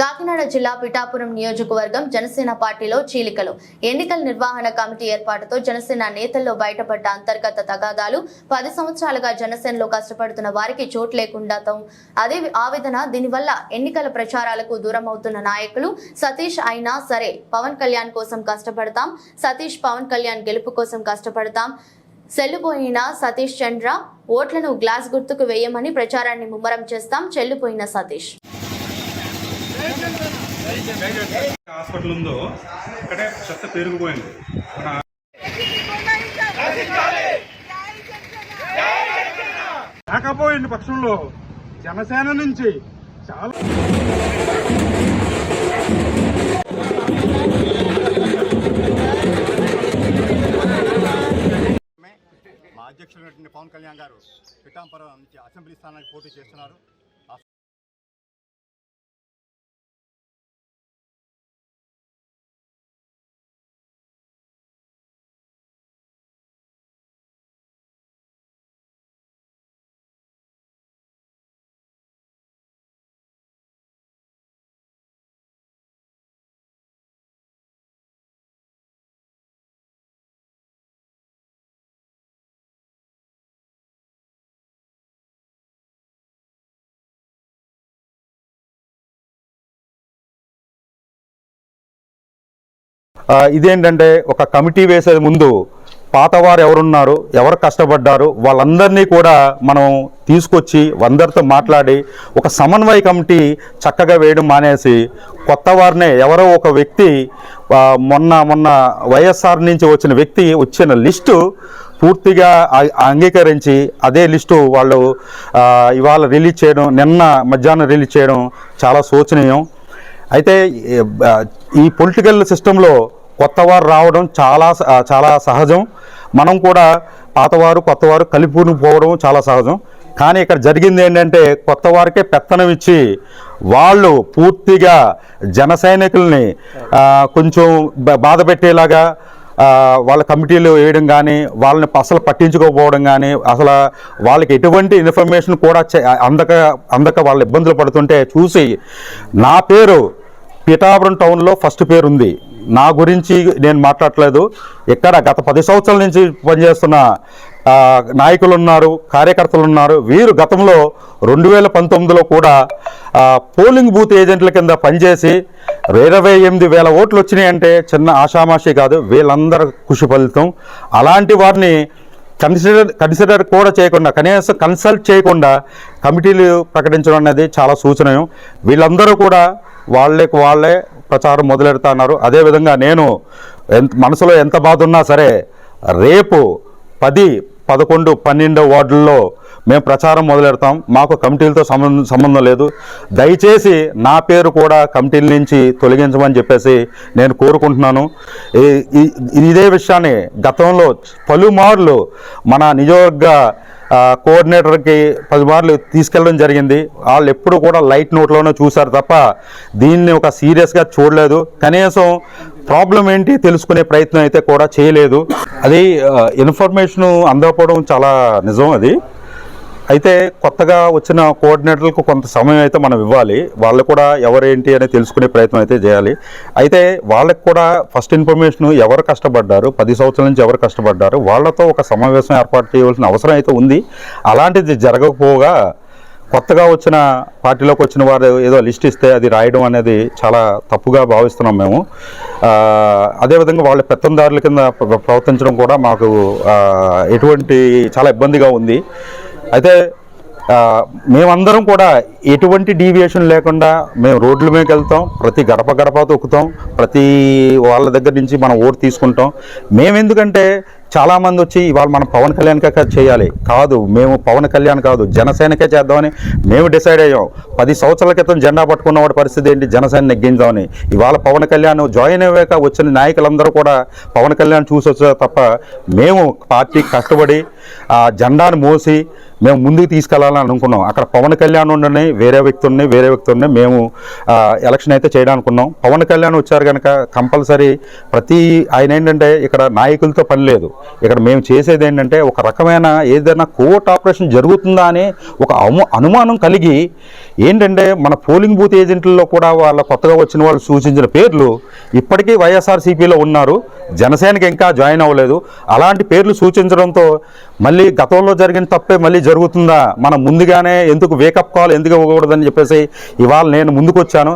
కాకినాడ జిల్లా పిఠాపురం నియోజకవర్గం జనసేన పార్టీలో చీలికలు. ఎన్నికల నిర్వహణ కమిటీ ఏర్పాటుతో జనసేన నేతల్లో బయటపడ్డ అంతర్గత తగాదాలు పది సంవత్సరాలుగా జనసేనలో కష్టపడుతున్న వారికి చోటు లేకుండా అదే ఆవేదన దీనివల్ల ఎన్నికల ప్రచారాలకు దూరం అవుతున్న నాయకులు సతీష్ అయినా సరే పవన్ కళ్యాణ్ కోసం కష్టపడతాం సతీష్ పవన్ కళ్యాణ్ గెలుపు కోసం కష్టపడతాం సెల్లుపోయిన సతీష్ చంద్ర ఓట్లను గ్లాస్ గుర్తుకు వేయమని ప్రచారాన్ని ముమ్మరం చేస్తాం చెల్లిపోయిన సతీష్. హాస్పిటల్ ఉందో అక్కడే చెత్త పెరిగిపోయింది మన లేకపోయిన పక్షంలో జనసేన నుంచి చాలా మా అధ్యక్షుడు పవన్ కళ్యాణ్ గారు పిఠాంపురం నుంచి అసెంబ్లీ స్థానానికి పోటీ చేస్తున్నారు. ఇదేంటంటే ఒక కమిటీ వేసే ముందు పాతవారు ఎవరున్నారు ఎవరు కష్టపడ్డారు వాళ్ళందరినీ కూడా మనం తీసుకొచ్చి అందరితో మాట్లాడి ఒక సమన్వయ కమిటీ చక్కగా వేయడం మానేసి కొత్త వారినే ఎవరో ఒక వ్యక్తి మొన్న మొన్న వైఎస్ఆర్ నుంచి వచ్చిన వ్యక్తి వచ్చిన లిస్టు పూర్తిగా అంగీకరించి అదే లిస్టు వాళ్ళు ఇవాళ రిలీజ్ చేయడం నిన్న మధ్యాహ్నం రిలీజ్ చేయడం చాలా శోచనీయం. అయితే ఈ, పొలిటికల్ సిస్టంలో కొత్తవారు రావడం చాలా చాలా సహజం. మనం కూడా పాతవారు కొత్తవారు కలిపి పోవడం చాలా సహజం. కానీ ఇక్కడ జరిగింది ఏంటంటే కొత్త వారికే పెత్తనం ఇచ్చి వాళ్ళు పూర్తిగా జన సైనికుల్ని కొంచెం బాధ పెట్టేలాగా వాళ్ళ కమిటీలు వేయడం కానీ వాళ్ళని అసలు పట్టించుకోకపోవడం కానీ అసలు వాళ్ళకి ఎటువంటి ఇన్ఫర్మేషన్ కూడా చే- అందక అందక వాళ్ళు ఇబ్బందులు పడుతుంటే చూసి నా పేరు పిఠాపురం టౌన్లో ఫస్ట్ పేరు ఉంది. నా గురించి నేను మాట్లాడట్లేదు ఇక్కడ గత పది సంవత్సరాల నుంచి పనిచేస్తున్న నాయకులు ఉన్నారు కార్యకర్తలు ఉన్నారు. వీరు గతంలో రెండు వేల పంతొమ్మిదిలో కూడా పోలింగ్ బూత్ ఏజెంట్ల కింద పనిచేసి ఇరవై ఎనిమిది వేల ఓట్లు వచ్చినాయంటే చిన్న ఆషామాషి కాదు వీళ్ళందరూ కృషి ఫలితం. అలాంటి వారిని కన్సిడర్ కన్సిడర్ కూడా చేయకుండా కనీసం కన్సల్ట్ చేయకుండా కమిటీలు ప్రకటించడం అనేది చాలా సూచనయం. వీళ్ళందరూ కూడా వాళ్ళకి వాళ్ళే ప్రచారం మొదలెడుతున్నారు. అదేవిధంగా నేను ఎంత మనసులో ఎంత బాధ ఉన్నా సరే రేపు పది పదకొండు పన్నెండో వార్డుల్లో మేము ప్రచారం మొదలెడతాం. మాకు కమిటీలతో సంబంధం సంబంధం లేదు. దయచేసి నా పేరు కూడా కమిటీల నుంచి తొలగించమని చెప్పేసి నేను కోరుకుంటున్నాను. ఇదే విషయాన్ని గతంలో పలుమార్లు మన నియోజకవర్గ కోఆర్డినేటర్కి పదిమార్లు తీసుకెళ్ళడం జరిగింది. వాళ్ళు ఎప్పుడు కూడా లైట్ నోట్లోనే చూశారు తప్ప దీన్ని ఒక సీరియస్గా చూడలేదు. కనీసం ప్రాబ్లం ఏంటి తెలుసుకునే ప్రయత్నం అయితే కూడా చేయలేదు. అది ఇన్ఫర్మేషన్ అందకపోవడం చాలా నిజం అది. అయితే కొత్తగా వచ్చిన కోఆర్డినేటర్లకు కొంత సమయం అయితే మనం ఇవ్వాలి. వాళ్ళు కూడా ఎవరేంటి అని తెలుసుకునే ప్రయత్నం అయితే చేయాలి. అయితే వాళ్ళకి కూడా ఫస్ట్ ఇన్ఫర్మేషన్ ఎవరు కష్టపడ్డారు పది సంవత్సరాల నుంచి ఎవరు కష్టపడ్డారు వాళ్ళతో ఒక సమావేశం ఏర్పాటు చేయవలసిన అవసరం అయితే ఉంది. అలాంటిది జరగకపోగా కొత్తగా వచ్చిన పార్టీలోకి వచ్చిన వారు ఏదో లిస్ట్ ఇస్తే అది రాయడం అనేది చాలా తప్పుగా భావిస్తున్నాం మేము. అదేవిధంగా వాళ్ళ పెత్తందారుల కింద ప్ర- ప్రవర్తించడం కూడా మాకు ఎటువంటి చాలా ఇబ్బందిగా ఉంది. అయితే మేమందరం కూడా ఎటువంటి డీవియేషన్ లేకుండా మేము రోడ్ల మీదకి వెళ్తాం ప్రతి గడప గడప తొక్కుతాం ప్రతి వాళ్ళ దగ్గర నుంచి మనం ఓటు తీసుకుంటాం. మేము ఎందుకంటే చాలామంది వచ్చి ఇవాళ మనం పవన్ కళ్యాణ్కే చేయాలి. కాదు మేము పవన్ కళ్యాణ్ కాదు జనసేనకే చేద్దామని మేము డిసైడ్ అయ్యాం. పది సంవత్సరాల క్రితం జెండా పట్టుకున్న వాడి పరిస్థితి ఏంటి? జనసేన నెగ్గిందామని ఇవాళ పవన్ కళ్యాణ్ జాయిన్ అయ్యాక వచ్చిన నాయకులందరూ కూడా పవన్ కళ్యాణ్ చూసి వచ్చారు తప్ప మేము పార్టీ కష్టపడి ఆ జెండాను మోసి మేము ముందుకు తీసుకెళ్ళాలని అనుకున్నాం. అక్కడ పవన్ కళ్యాణ్ ఉండని వేరే వ్యక్తి వేరే వ్యక్తి మేము ఎలక్షన్ అయితే చేయడానికి పవన్ కళ్యాణ్ వచ్చారు కనుక కంపల్సరీ ప్రతి ఆయన ఏంటంటే ఇక్కడ నాయకులతో పని లేదు. ఇక్కడ మేము చేసేది ఏంటంటే ఒక రకమైన ఏదైనా కోర్ట్ ఆపరేషన్ జరుగుతుందా అని ఒక అను అనుమానం కలిగి ఏంటంటే మన పోలింగ్ బూత్ ఏజెంట్లలో కూడా వాళ్ళ కొత్తగా వచ్చిన వాళ్ళు సూచించిన పేర్లు ఇప్పటికీ వైఎస్ఆర్సీపీలో ఉన్నారు. జనసేనకి ఇంకా జాయిన్ అవ్వలేదు. అలాంటి పేర్లు సూచించడంతో మళ్ళీ గతంలో జరిగిన తప్పే మళ్ళీ జరుగుతుందా? మనం ముందుగానే ఎందుకు వేకప్ కాల్ ఎందుకు ఇవ్వకూడదని చెప్పేసి ఇవాళ నేను ముందుకు వచ్చాను